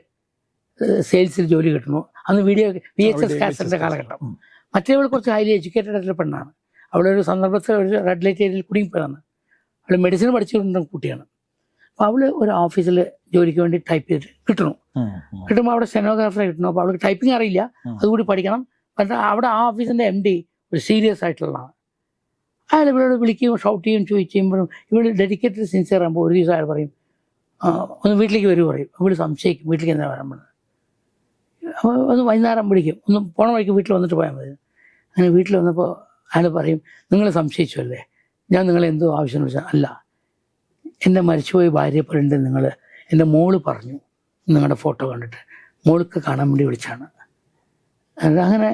സെയിൽസിൽ ജോലി കിട്ടുന്നു അന്ന് വീഡിയോ വി എച്ച് എസ് കാസറ്റിന്റെ കാലഘട്ടം. മറ്റേ മറ്റേവൾ കുറച്ച് ഹൈലി എഡ്യൂക്കേറ്റഡ് ആയിട്ടുള്ള പെണ്ണാണ്. അവളൊരു സന്ദർഭത്തിൽ ഒരു റെഡ് ലൈറ്റ് ഏരിയയിൽ കുടുങ്ങിപ്പോയതാണ്. അവൾ മെഡിസിൻ പഠിച്ചുകൊണ്ടിരുന്ന കുട്ടിയാണ്. അപ്പോൾ അവൾ ഒരു ഓഫീസിൽ ജോലിക്ക് വേണ്ടി ടൈപ്പ് ചെയ്തിട്ട് കിട്ടണം. കിട്ടുമ്പോൾ അവിടെ സ്റ്റെനോഗ്രാഫറെ കിട്ടണം. അപ്പോൾ അവൾക്ക് ടൈപ്പിംഗ് അറിയില്ല. അതുകൂടി പഠിക്കണം. പക്ഷേ അവിടെ ആ ഓഫീസിന്റെ എം ഡി ഒരു സീരിയസ് ആയിട്ടുള്ളതാണ്. അയാൾ ഇവരോട് വിളിക്കുകയും ഷൗട്ട് ചെയ്യും ചോദിച്ചു കഴിയുമ്പോഴും ഇവൾ ഡെഡിക്കേറ്റഡ് സിൻസിയർ ആകുമ്പോൾ ഒരു ദിവസം അയാൾ പറയും ഒന്ന് വീട്ടിലേക്ക് വരൂ പറയും. ഇവൾ സംശയിക്കും വീട്ടിലേക്ക് എന്താ വരാൻ പറഞ്ഞത് അപ്പോൾ ഒന്ന് വൈകുന്നേരം വിളിക്കും ഒന്ന് പോണ വഴിക്ക് വീട്ടിൽ വന്നിട്ട് പോയാൽ മതി. അങ്ങനെ വീട്ടിൽ വന്നപ്പോൾ അയാൾ പറയും നിങ്ങൾ സംശയിച്ചു അല്ലേ? ഞാൻ നിങ്ങളെ എന്തോ ആവശ്യം വെച്ചാൽ അല്ല എന്റെ മരിച്ചുപോയ ഭാര്യപ്പെടുണ്ട് നിങ്ങൾ എന്റെ മോൾ പറഞ്ഞു നിങ്ങളുടെ ഫോട്ടോ കണ്ടിട്ട് മോൾക്ക് കാണാൻ വേണ്ടി വിളിച്ചാണ്. അങ്ങനെ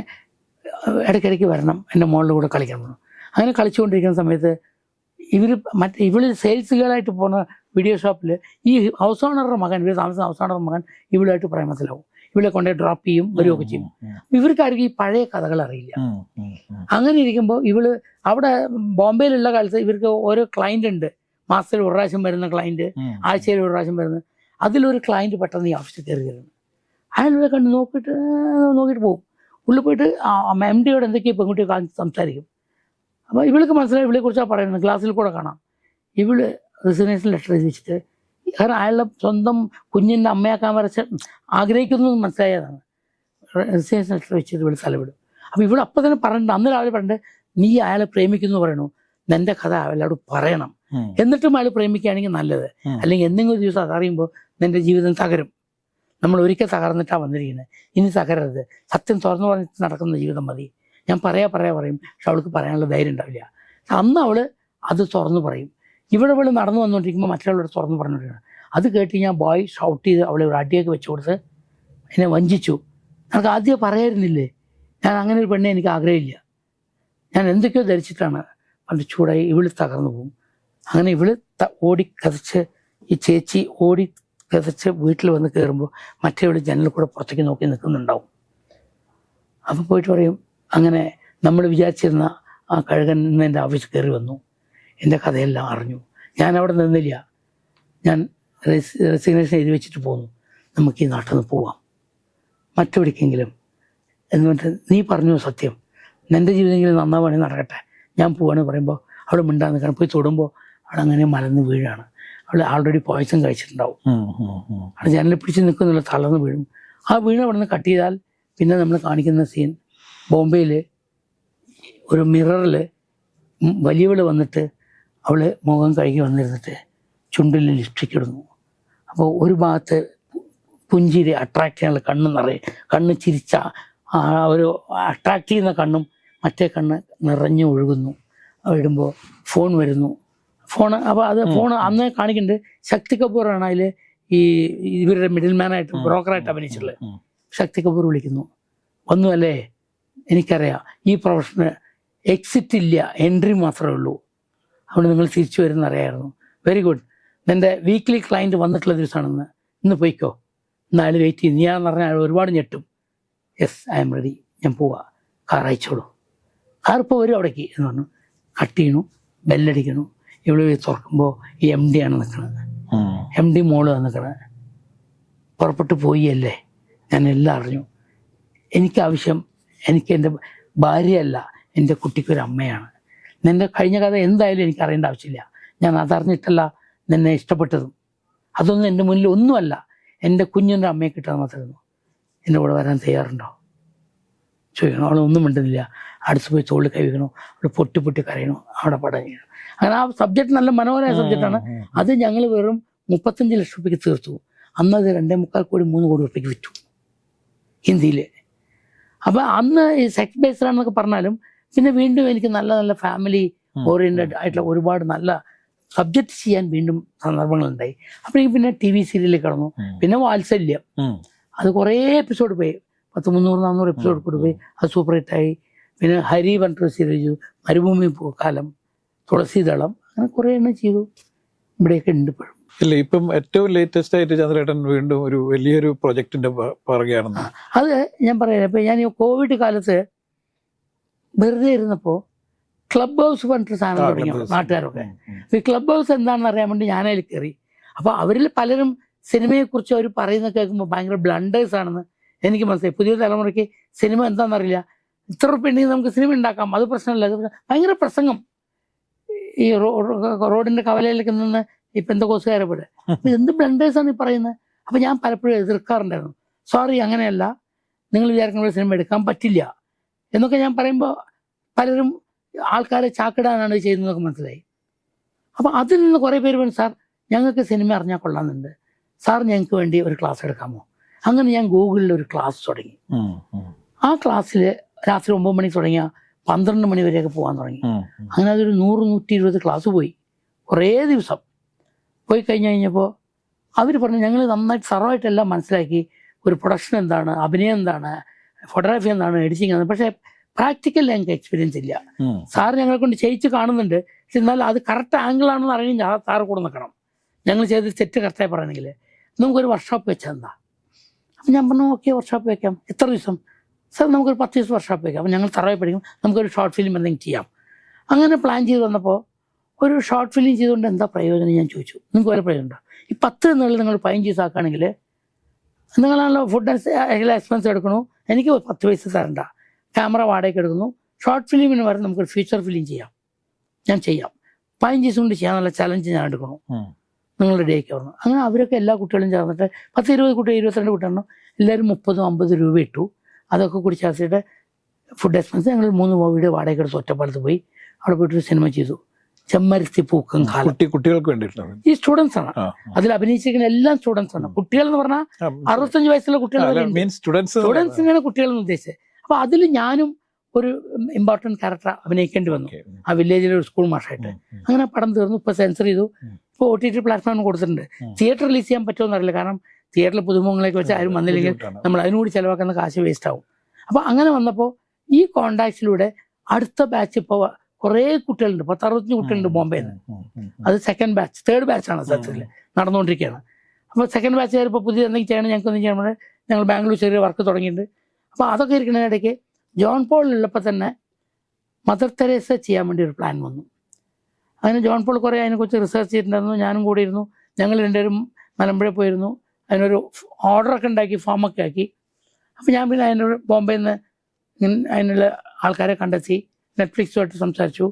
ഇടയ്ക്കിടയ്ക്ക് വരണം എന്റെ മോളുടെ കൂടെ കളിക്കാൻ എന്ന്. അങ്ങനെ കളിച്ചുകൊണ്ടിരിക്കുന്ന സമയത്ത് ഇവർ മറ്റേ ഇവൾ സെയിൽസ് ഗേളായിട്ട് പോകുന്ന വീഡിയോ ഷോപ്പിൽ ഈ ഹൗസ് ഓണറുടെ മകൻ ഇവർ താമസിക്കുന്ന ഹൗസ് ഓണറുടെ മകൻ ഇവളുമായിട്ട് പ്രേമത്തിലാവും ഇവളെ കൊണ്ടേ ഡ്രോപ്പ് ചെയ്യും വരികയൊക്കെ ചെയ്യും. ഇവർക്കാർക്കും ഈ പഴയ കഥകൾ അറിയില്ല. അങ്ങനെ ഇരിക്കുമ്പോൾ ഇവൾ അവിടെ ബോംബെയിലുള്ള കാലത്ത് ഇവർക്ക് ഓരോ ക്ലയന്റ് ഉണ്ട്. മാസത്തിൽ ഒരു പ്രാവശ്യം വരുന്ന ക്ലയന്റ് ആഴ്ചയിൽ ഒരു പ്രാവശ്യം വരുന്ന. അതിലൊരു ക്ലയന്റ് പെട്ടെന്ന് ഈ ഓഫീസിൽ കയറി വരുന്നു. അയാളെ കണ്ട് നോക്കിയിട്ട് നോക്കിയിട്ട് പോകും ഉള്ളിൽ പോയിട്ട് എം ഡിയോട് എന്തൊക്കെയോ പെൺകുട്ടിയെ സംസാരിക്കും. അപ്പോൾ ഇവൾക്ക് മനസ്സിലായി ഇവളെ കുറിച്ചാണ് പറയുന്നത്. ക്ലാസ്സിൽ കൂടെ കാണാം. ഇവൾ റിസിഗ്നേഷൻ ലെറ്റർ എഴുതി വെച്ചിട്ട് കാരണം അയാളുടെ സ്വന്തം കുഞ്ഞിന്റെ അമ്മയാക്കാൻ വരച്ച് ആഗ്രഹിക്കുന്നു മനസ്സിലായതാണ്. റിസിഗ്നേഷൻ ലെറ്റർ വെച്ചിട്ട് ഇവൾ സ്ഥലവിടും അപ്പോൾ ഇവിടെ അപ്പം തന്നെ പറഞ്ഞിട്ട് അന്ന് രാവിലെ പറഞ്ഞിട്ട് നീ അയാളെ പ്രേമിക്കുന്നു എന്ന് പറയണു നിന്റെ കഥ അയാളോട് പറയണം. എന്നിട്ടും അയാൾ പ്രേമിക്കുകയാണെങ്കിൽ നല്ലത്. അല്ലെങ്കിൽ എന്തെങ്കിലും ഒരു ദിവസം അതറിയുമ്പോൾ നിന്റെ ജീവിതം തകരും. നമ്മൾ ഒരിക്കൽ തകർന്നിട്ടാണ് വന്നിരിക്കുന്നത്. ഇനി തകരരുത്. സത്യം തുറന്നു പറഞ്ഞിട്ട് നടക്കുന്ന ജീവിതം മതി. ഞാൻ പറയാ പറയാ പറയും. പക്ഷെ അവൾക്ക് പറയാനുള്ള ധൈര്യം ഉണ്ടാവില്ല. അന്ന് അവൾ അത് തുറന്നു പറയും. ഇവിടെ അവൾ നടന്നു വന്നുകൊണ്ടിരിക്കുമ്പോൾ മറ്റുള്ളവർ തുറന്നു പറഞ്ഞുകൊണ്ടിരിക്കണം അത് കേട്ട് ഞാൻ ബോയ് ഷൗട്ട് ചെയ്ത് അവളെ ഒരു അടിയൊക്കെ വെച്ച് കൊടുത്ത് എന്നെ വഞ്ചിച്ചു. എനിക്ക് ആദ്യം പറയായിരുന്നില്ലേ? ഞാൻ അങ്ങനെ ഒരു പെണ്ണെ എനിക്ക് ആഗ്രഹമില്ല. ഞാൻ എന്തൊക്കെയോ ധരിച്ചിട്ടാണ്. പണ്ട് ചൂടായി ഇവൾ തകർന്നു പോകും. അങ്ങനെ ഇവൾ ഓടി കതച്ച് ഈ ചേച്ചി ഓടി കതച്ച് വീട്ടിൽ വന്ന് കയറുമ്പോൾ മറ്റേ ഇവിടെ ജനലിൽ കൂടെ പുറത്തേക്ക് നോക്കി നിൽക്കുന്നുണ്ടാവും. അപ്പം പോയിട്ട് പറയും അങ്ങനെ നമ്മൾ വിചാരിച്ചിരുന്ന ആ കഴുകൻ നിന്ന് എന്റെ ആവശ്യം കയറി വന്നു. എന്റെ കഥയെല്ലാം അറിഞ്ഞു. ഞാൻ അവിടെ നിന്നില്ല. ഞാൻ റെസിഗ്നേഷൻ എഴുതി വെച്ചിട്ട് പോന്നു. നമുക്ക് ഈ നാട്ടിൽ നിന്ന് പോവാം. മറ്റെവിടേക്കെങ്കിലും. എന്ന് പറഞ്ഞിട്ട് നീ പറഞ്ഞു സത്യം. നിന്റെ ജീവിതമെങ്കിലും നന്നാവുകയാണെങ്കിൽ നടക്കട്ടെ. ഞാൻ പോവാണ് പറയുമ്പോൾ അവൾ മിണ്ടാന്ന് നിൽക്കണം. പോയി തൊടുമ്പോൾ അവളങ്ങനെ മലന്ന് വീഴാണ്. അവൾ ആൾറെഡി പോയിസൺ കഴിച്ചിട്ടുണ്ടാവും. അവിടെ ജനലിൽ പിടിച്ച് നിൽക്കുന്നുള്ള തളർന്ന് വീഴും. ആ വീണ് അവിടെ നിന്ന് കട്ട് ചെയ്താൽ പിന്നെ നമ്മൾ കാണിക്കുന്ന സീൻ ബോംബെയിൽ ഒരു മിററിൽ വലിയവൾ വന്നിട്ട് അവൾ മുഖം കഴുകി വന്നിരുന്നിട്ട് ചുണ്ടിൽ ലിപ്സ്റ്റിക് ഇടുന്നു. അപ്പോൾ ഒരു ഭാഗത്ത് പുഞ്ചിരി അട്രാക്ട് ചെയ്യാനുള്ള കണ്ണ് നിറയെ കണ്ണ് ചിരിച്ച ആ ഒരു അട്രാക്ട് ചെയ്യുന്ന കണ്ണും മറ്റേ കണ്ണ് നിറഞ്ഞു ഒഴുകുന്നു. ഇടുമ്പോൾ ഫോൺ വരുന്നു. ഫോൺ അപ്പോൾ അത് ഫോൺ അന്ന് കാണിക്കുന്നുണ്ട് ശക്തി കപൂറാണ് അതിൽ ഈ ഇവരുടെ മിഡിൽ മാനായിട്ട് ബ്രോക്കറായിട്ട് അഭിനയിച്ചിട്ടുള്ളത്. ശക്തി കപൂർ വിളിക്കുന്നു. വന്നു അല്ലേ? എനിക്കറിയാം. ഈ പ്രൊഫഷന് എക്സിറ്റ് ഇല്ല എൻട്രി മാത്രമേ ഉള്ളൂ. അവിടെ നിങ്ങൾ തിരിച്ചു വരുന്ന അറിയായിരുന്നു. വെരി ഗുഡ് നിന്റെ വീക്ക്ലി ക്ലയന്റ് വന്നിട്ടുള്ള ദിവസമാണെന്ന് ഇന്ന് പോയിക്കോ. ഇന്ന് അയാൾ വെയിറ്റ് ചെയ്യും. ഞാൻ പറഞ്ഞാൽ ഒരുപാട് ഞെട്ടും. യെസ് ഐ എം റെഡി ഞാൻ പോവാ. കാർ അയച്ചോളൂ. കാർ ഇപ്പോൾ വരും അവിടേക്ക് എന്ന് പറഞ്ഞു. കട്ട് ചെയ്യണു. ബെല്ലടിക്കണു ഇവിടെ തുറക്കുമ്പോൾ ഈ എം ഡി ആണ് നിൽക്കുന്നത്. എം ഡി മോൾ നിൽക്കുന്നത് പുറപ്പെട്ട് പോയി അല്ലേ? ഞാൻ എല്ലാം അറിഞ്ഞു. എനിക്ക് ആവശ്യം എനിക്ക് എന്റെ ഭാര്യയല്ല എന്റെ കുട്ടിക്കൊരു അമ്മയാണ്. നിന്റെ കഴിഞ്ഞ കഥ എന്തായാലും എനിക്ക് അറിയേണ്ട ആവശ്യമില്ല. ഞാൻ അതറിഞ്ഞിട്ടല്ല നിന്നെ ഇഷ്ടപ്പെട്ടതും. അതൊന്നും എന്റെ മുന്നിൽ ഒന്നുമല്ല. എന്റെ കുഞ്ഞിന്റെ അമ്മയെ കിട്ടാൻ മാത്രമായിരുന്നു. എന്റെ കൂടെ വരാൻ തയ്യാറുണ്ടോ? ചോദിക്കണം. അവൾ ഒന്നും മിണ്ടുന്നില്ല. അടുത്ത് പോയി ചോളി കൈ വെക്കണു അവൾ പൊട്ടി പൊട്ടി കരയണു. അവിടെ പടം ചെയ്യണം. അങ്ങനെ ആ സബ്ജക്റ്റ് നല്ല മനോഹരമായ സബ്ജക്റ്റാണ്. അത് ഞങ്ങൾ വെറും മുപ്പത്തഞ്ച് ലക്ഷം രൂപയ്ക്ക് തീർത്തു. അന്ന് അത് രണ്ടേ മുക്കാൽ കോടി മൂന്ന് കോടി രൂപയ്ക്ക് വിറ്റു. ഹിന്ദിയിൽ അപ്പം അന്ന് ഈ സെക്സ് ബേസ്ഡ് ആണെന്നൊക്കെ പറഞ്ഞാലും പിന്നെ വീണ്ടും എനിക്ക് നല്ല നല്ല ഫാമിലി ഓറിയന്റഡ് ഓറിയന്റഡ് ആയിട്ടുള്ള ഒരുപാട് നല്ല സബ്ജക്ട് ചെയ്യാൻ വീണ്ടും സന്ദർഭങ്ങളുണ്ടായി. അപ്പോഴേക്കും പിന്നെ ടി വി സീരിയലിൽ കിടന്നു. പിന്നെ വാത്സല്യം. അത് കുറേ എപ്പിസോഡ് പോയി. പത്ത് മുന്നൂറ് നാന്നൂറ് എപ്പിസോഡ് കൂടി പോയി. അത് സൂപ്പർ ഹിറ്റായി പിന്നെ ഹരി പറഞ്ഞിട്ടൊരു സീരിയൽ ചെയ്തു. മരുഭൂമി കാലം. തുളസിദളം. അങ്ങനെ കുറേ എണ്ണം ചെയ്തു. ഇവിടെയൊക്കെ ഉണ്ട് ഇപ്പോഴും. ഇല്ല ഇപ്പം ഏറ്റവും ലേറ്റസ്റ്റ് ആയിട്ട് ചന്ദ്രേട്ടൻ വീണ്ടും ഒരു വലിയൊരു പ്രൊജക്ടിന്റെ പറയുകയാണെന്ന്. അത് ഞാൻ പറയാം. ഇപ്പം ഞാൻ ഈ കോവിഡ് കാലത്ത് വെറുതെ ഇരുന്നപ്പോൾ ക്ലബ് ഹൗസ് പറഞ്ഞിട്ട് സാധനം തുടങ്ങി നാട്ടുകാരൊക്കെ. ഈ ക്ലബ് ഹൗസ് എന്താണെന്ന് അറിയാൻ വേണ്ടി ഞാൻ അതിൽ കയറി. അപ്പോൾ അവരിൽ പലരും സിനിമയെ സിനിമയെക്കുറിച്ച് അവർ പറയുന്ന കേൾക്കുമ്പോൾ ഭയങ്കര ബ്ലണ്ടേഴ്സ് ആണെന്ന് എനിക്ക് മനസ്സിലായി. പുതിയ തലമുറയ്ക്ക് സിനിമ എന്താണെന്നറിയില്ല. ഇത്ര ഉണ്ടെങ്കിൽ നമുക്ക് സിനിമ ഉണ്ടാക്കാം. അത് പ്രശ്നമില്ല. ഭയങ്കര പ്രസംഗം. ഈ റോഡിന്റെ കവലയിലേക്ക് നിന്ന് ഇപ്പം എന്താ കോസുകാരെ വിടെ അപ്പൊ എന്ത് ബ്ലണ്ടേഴ്സാണ് ഈ പറയുന്നത് അപ്പൊ ഞാൻ പലപ്പോഴും എതിർക്കാറുണ്ടായിരുന്നു. സോറി അങ്ങനെയല്ല. നിങ്ങൾ വിചാരിക്കുന്ന സിനിമ എടുക്കാൻ പറ്റില്ല. എന്നൊക്കെ ഞാൻ പറയുമ്പോൾ പലരും ആൾക്കാരെ ചാക്കിടാനാണ് ചെയ്യുന്നതൊക്കെ മനസ്സിലായി. അപ്പോൾ അതിൽ നിന്ന് കുറേ പേര് പറഞ്ഞു സാർ ഞങ്ങൾക്ക് സിനിമ അറിഞ്ഞാൽ കൊള്ളാമെന്നുണ്ട്. സാർ ഞങ്ങൾക്ക് വേണ്ടി ഒരു ക്ലാസ് എടുക്കാമോ? അങ്ങനെ ഞാൻ ഗൂഗിളിൽ ഒരു ക്ലാസ് തുടങ്ങി. ആ ക്ലാസ്സിൽ രാത്രി ഒമ്പത് മണിക്ക് തുടങ്ങിയ പന്ത്രണ്ട് മണി വരെയൊക്കെ പോകാൻ തുടങ്ങി. അങ്ങനെ അതൊരു നൂറ് നൂറ്റി ഇരുപത് ക്ലാസ് പോയി. കുറേ ദിവസം. പോയി കഴിഞ്ഞ് കഴിഞ്ഞപ്പോൾ അവർ പറഞ്ഞു ഞങ്ങൾ നന്നായിട്ട് സറവായിട്ടെല്ലാം മനസ്സിലാക്കി. ഒരു പ്രൊഡക്ഷൻ എന്താണ് അഭിനയം എന്താണ് ഫോട്ടോഗ്രാഫി എന്താണ് എഡിറ്റിംഗ് എന്താണ്. പക്ഷേ പ്രാക്ടിക്കൽ ഞങ്ങൾക്ക് എക്സ്പീരിയൻസ് ഇല്ല. സാർ ഞങ്ങളെ കൊണ്ട് ചെയ്യിച്ച് കാണുന്നുണ്ട്. പക്ഷെ എന്നാൽ അത് കറക്റ്റ് ആംഗിൾ ആണെന്ന് അറിയാൻ സാറ് കൂടെ നിൽക്കണം. ഞങ്ങൾ ചെയ്ത് തെറ്റ് കറക്റ്റായി പറയണമെങ്കിൽ നമുക്കൊരു വർക്ക്ഷോപ്പ് വെച്ചാൽ എന്താ? അപ്പം ഞാൻ പറഞ്ഞു ഓക്കെ വർക്ക്ഷോപ്പ് വെക്കാം. എത്ര ദിവസം? സാർ നമുക്കൊരു പത്ത് ദിവസം വർക്ക്ഷോപ്പ് വെക്കാം. അപ്പം ഞങ്ങൾ തറവായി പഠിക്കും. നമുക്കൊരു ഷോർട്ട് ഫിലിം എന്തെങ്കിലും ചെയ്യാം. അങ്ങനെ പ്ലാൻ ചെയ്ത് വന്നപ്പോൾ ഒരു ഷോർട്ട് ഫിലിം ചെയ്തുകൊണ്ട് എന്താ പ്രയോജനം? ഞാൻ ചോദിച്ചു. നിങ്ങൾക്ക് വല്ല പ്രയോജനം ഉണ്ടോ ഈ പത്ത് എന്നുള്ളത് നിങ്ങൾ പതിനഞ്ച് ദിവസം ആക്കുകയാണെങ്കിൽ നിങ്ങളാണല്ലോ ഫുഡ് എല്ലാ എക്സ്പെൻസ് എടുക്കണു. എനിക്ക് പത്ത് പൈസ തരണ്ട. ക്യാമറ വാടകയ്ക്ക് എടുക്കുന്നു. ഷോർട്ട് ഫിലിമിന് വരെ നമുക്ക് ഫീച്ചർ ഫിലിം ചെയ്യാം. ഞാൻ ചെയ്യാം. പതിനഞ്ച് ദിവസം കൊണ്ട് ചെയ്യാനുള്ള ചലഞ്ച് ഞാൻ എടുക്കണു. നിങ്ങളുടെ ഡേക്ക് വന്നു. അങ്ങനെ അവരൊക്കെ എല്ലാ കുട്ടികളും ചേർന്നിട്ട് പത്ത് ഇരുപത് കുട്ടി ഇരുപത്തിരണ്ട് കുട്ടികളും എല്ലാവരും മുപ്പതും അമ്പത് രൂപ ഇട്ടു. അതൊക്കെ കൂടി ചേർത്തിട്ട് ഫുഡ് എക്സ്പെൻസ് ഞങ്ങൾ മൂന്ന് വീട് വാടകയ്ക്ക് എടുത്ത് ഒറ്റപ്പാലത്ത് പോയി. അവിടെ പോയിട്ട് ഒരു സിനിമ ചെയ്തു. ചെമ്മരത്തി പൂക്കും കാലം. കുട്ടി കുട്ടികൾക്ക് വേണ്ടിയിട്ടാണ്. ഈ സ്റ്റുഡൻസ് ആണ്. അതിൽ അഭിനയിച്ചിരിക്കുന്ന എല്ലാം സ്റ്റുഡൻസ് ആണ്. കുട്ടികൾ എന്ന് പറഞ്ഞാൽ. അറുപത്തഞ്ച് വയസ്സുള്ള കുട്ടികൾ സ്റ്റുഡൻസിനാണ് കുട്ടികൾ എന്ന് ഉദ്ദേശിച്ചത്. അപ്പൊ അതിൽ ഞാനും ഒരു ഇമ്പോർട്ടന്റ് ക്യാരക്ടർ അഭിനയിക്കേണ്ടി വന്നു. ആ വില്ലേജിലെ ഒരു സ്കൂൾ മാഷായിട്ട് അങ്ങനെ പടം തീർന്നു. ഇപ്പൊ സെൻസർ ചെയ്തു. ഇപ്പൊ ഒ ടി ടി പ്ലാറ്റ്ഫോം കൊടുത്തിട്ടുണ്ട്. തിയേറ്റർ റിലീസ് ചെയ്യാൻ പറ്റുമോ അറിയില്ല. കാരണം തിയേറ്ററിൽ പുതുമുഖങ്ങളൊക്കെ വെച്ച് ആരും വന്നില്ലെങ്കിൽ നമ്മൾ അതിനുകൂടി ചെലവാക്കുന്ന കാശ് വേസ്റ്റ് ആവും. അപ്പൊ അങ്ങനെ വന്നപ്പോൾ ഈ കോണ്ടാക്ട്സിലൂടെ അടുത്ത ബാച്ച് ഇപ്പോൾ കുറേ കുട്ടികളുണ്ട്. പത്ത് അറുപത്തഞ്ച് കുട്ടികളുണ്ട് ബോംബെയിൽ നിന്ന്. അത് സെക്കൻഡ് ബാച്ച് തേർഡ് ബാച്ചാണ് സത്യത്തിൽ നടന്നുകൊണ്ടിരിക്കുകയാണ് അപ്പോൾ സെക്കൻഡ് ബാച്ച് ഇപ്പോൾ പുതിയ എന്തെങ്കിലും ചെയ്യണം ഞങ്ങൾക്ക് എന്തെങ്കിലും ചെയ്യണം ഞങ്ങൾ ബാംഗ്ലൂർ ചെറിയ വർക്ക് തുടങ്ങിയിട്ടുണ്ട്. അപ്പോൾ അതൊക്കെ ഇരിക്കുന്നതിനിടയ്ക്ക് ജോൺ പോൾ ഉള്ളപ്പോൾ തന്നെ മദർ തെരേസ ചെയ്യാൻ വേണ്ടി ഒരു പ്ലാൻ വന്നു. അങ്ങനെ ജോൺ പോൾ കുറേ അതിനെക്കുറിച്ച് റിസർച്ച് ചെയ്തിട്ടുണ്ടായിരുന്നു. ഞാനും കൂടി ഇരുന്നു. ഞങ്ങൾ രണ്ടുപേരും മലമ്പുഴ പോയിരുന്നു. അതിനൊരു ഓർഡറൊക്കെ ഉണ്ടാക്കി ഫോമൊക്കെ ആക്കി. അപ്പോൾ ഞാൻ പിന്നെ അതിനൊരു ബോംബെയിൽ നിന്ന് അതിനുള്ള ആൾക്കാരെ കണ്ടെത്തി. നെറ്റ്ഫ്ലിക്സുമായിട്ട് സംസാരിച്ചു.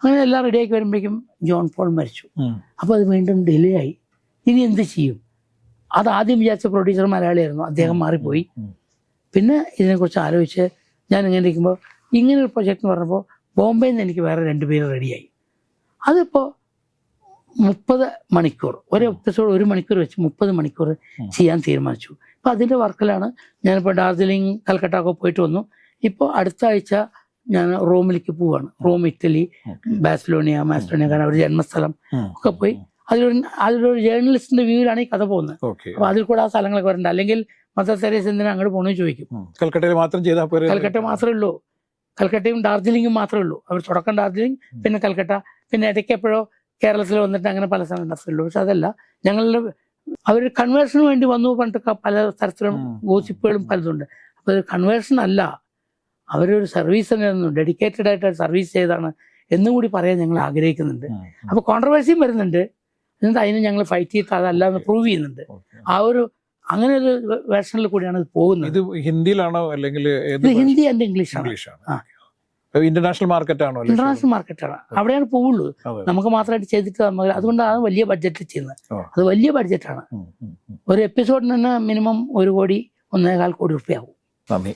അങ്ങനെ എല്ലാം റെഡിയാക്കി വരുമ്പോഴേക്കും ജോൺ പോൾ മരിച്ചു. അപ്പോൾ അത് വീണ്ടും ഡിലേ ആയി ഇനി എന്ത് ചെയ്യും? അത് ആദ്യം വിചാരിച്ച പ്രൊഡ്യൂസർ മലയാളിയായിരുന്നു. അദ്ദേഹം മാറിപ്പോയി. പിന്നെ ഇതിനെക്കുറിച്ച് ആലോചിച്ച് ഞാൻ ഇങ്ങനെ ഇരിക്കുമ്പോൾ ഇങ്ങനെ ഒരു പ്രൊജക്ട് എന്ന് പറഞ്ഞപ്പോൾ ബോംബെയിൽ നിന്ന് എനിക്ക് വേറെ രണ്ട് പേര് റെഡിയായി. അതിപ്പോൾ മുപ്പത് മണിക്കൂർ ഒരു എപ്പിസോഡ് ഒരു മണിക്കൂർ വെച്ച് മുപ്പത് മണിക്കൂർ ചെയ്യാൻ തീരുമാനിച്ചു. അപ്പോൾ അതിന്റെ വർക്കിലാണ്. ഞാനിപ്പോൾ ഡാർജിലിംഗ് കൽക്കട്ട ഒക്കെ പോയിട്ട് വന്നു. ഇപ്പോൾ അടുത്ത ആഴ്ച ഞാൻ റോമിലേക്ക് പോവാണ്. റോം ഇറ്റലി ബാസിലോണിയ മാസിലോണിയ കാരണം അവരുടെ ജന്മസ്ഥലം ഒക്കെ പോയി. അതിലൊരു അതിലൊരു ജേർണലിസ്റ്റിന്റെ വ്യൂവിലാണ് ഈ കഥ പോകുന്നത്. അപ്പൊ അതിൽ കൂടെ ആ സ്ഥലങ്ങളൊക്കെ വരണ്ട അല്ലെങ്കിൽ മദർ തെരേസ് എന്തിനാ അങ്ങോട്ട് പോകണമെന്ന് ചോദിക്കും. കൽക്കട്ടയിൽ മാത്രം ചെയ്താൽ കൽക്കട്ട മാത്രമേ ഉള്ളൂ. കൽക്കട്ടയും ഡാർജിലിംഗും മാത്രമേ ഉള്ളൂ. അവർ തുടക്കം ഡാർജിലിംഗ് പിന്നെ കൽക്കട്ട പിന്നെ ഇടയ്ക്ക് എപ്പോഴോ കേരളത്തിൽ വന്നിട്ട് അങ്ങനെ പല സ്ഥലം ഉണ്ടാവുള്ളൂ പക്ഷെ അതല്ല ഞങ്ങളുടെ അവർ കൺവേർഷന് വേണ്ടി വന്നു പറഞ്ഞിട്ട് പല തരത്തിലും ഗോസിപ്പുകളും പലതുണ്ട് അപ്പോൾ കൺവേർഷൻ അല്ല. അവരൊരു സർവീസ് തന്നെയായിരുന്നു ഡെഡിക്കേറ്റഡ് ആയിട്ട് സർവീസ് ചെയ്താണ് എന്നും കൂടി പറയാൻ ഞങ്ങൾ ആഗ്രഹിക്കുന്നുണ്ട്. അപ്പോൾ കോൺട്രവേഴ്സിയും വരുന്നുണ്ട്. എന്നിട്ട് അതിനെ ഞങ്ങൾ ഫൈറ്റ് ചെയ്ത് അതല്ല എന്ന് പ്രൂവ് ചെയ്യുന്നുണ്ട്. ആ ഒരു അങ്ങനെ ഒരു വേർഷനിൽ കൂടിയാണ് ഇത് പോകുന്നത്. ഇത് ഹിന്ദിയിലാണോ അല്ലെങ്കിൽ ഹിന്ദി ആൻഡ് ഇംഗ്ലീഷാണ് ഇന്റർനാഷണൽ മാർക്കറ്റ് ആണോ. ഇന്റർനാഷണൽ മാർക്കറ്റാണ് അവിടെയാണ് പോവുള്ളൂ. നമുക്ക് മാത്രമായിട്ട് ചെയ്തിട്ട് നമ്മൾ അതുകൊണ്ടാണ് വലിയ ബഡ്ജറ്റിൽ ചെയ്യുന്നത്. അത് വലിയ ബഡ്ജറ്റാണ്. ഒരു എപ്പിസോഡിന് തന്നെ മിനിമം ഒരു കോടി ഒന്നേകാൽ കോടി രൂപയാകും നന്ദി.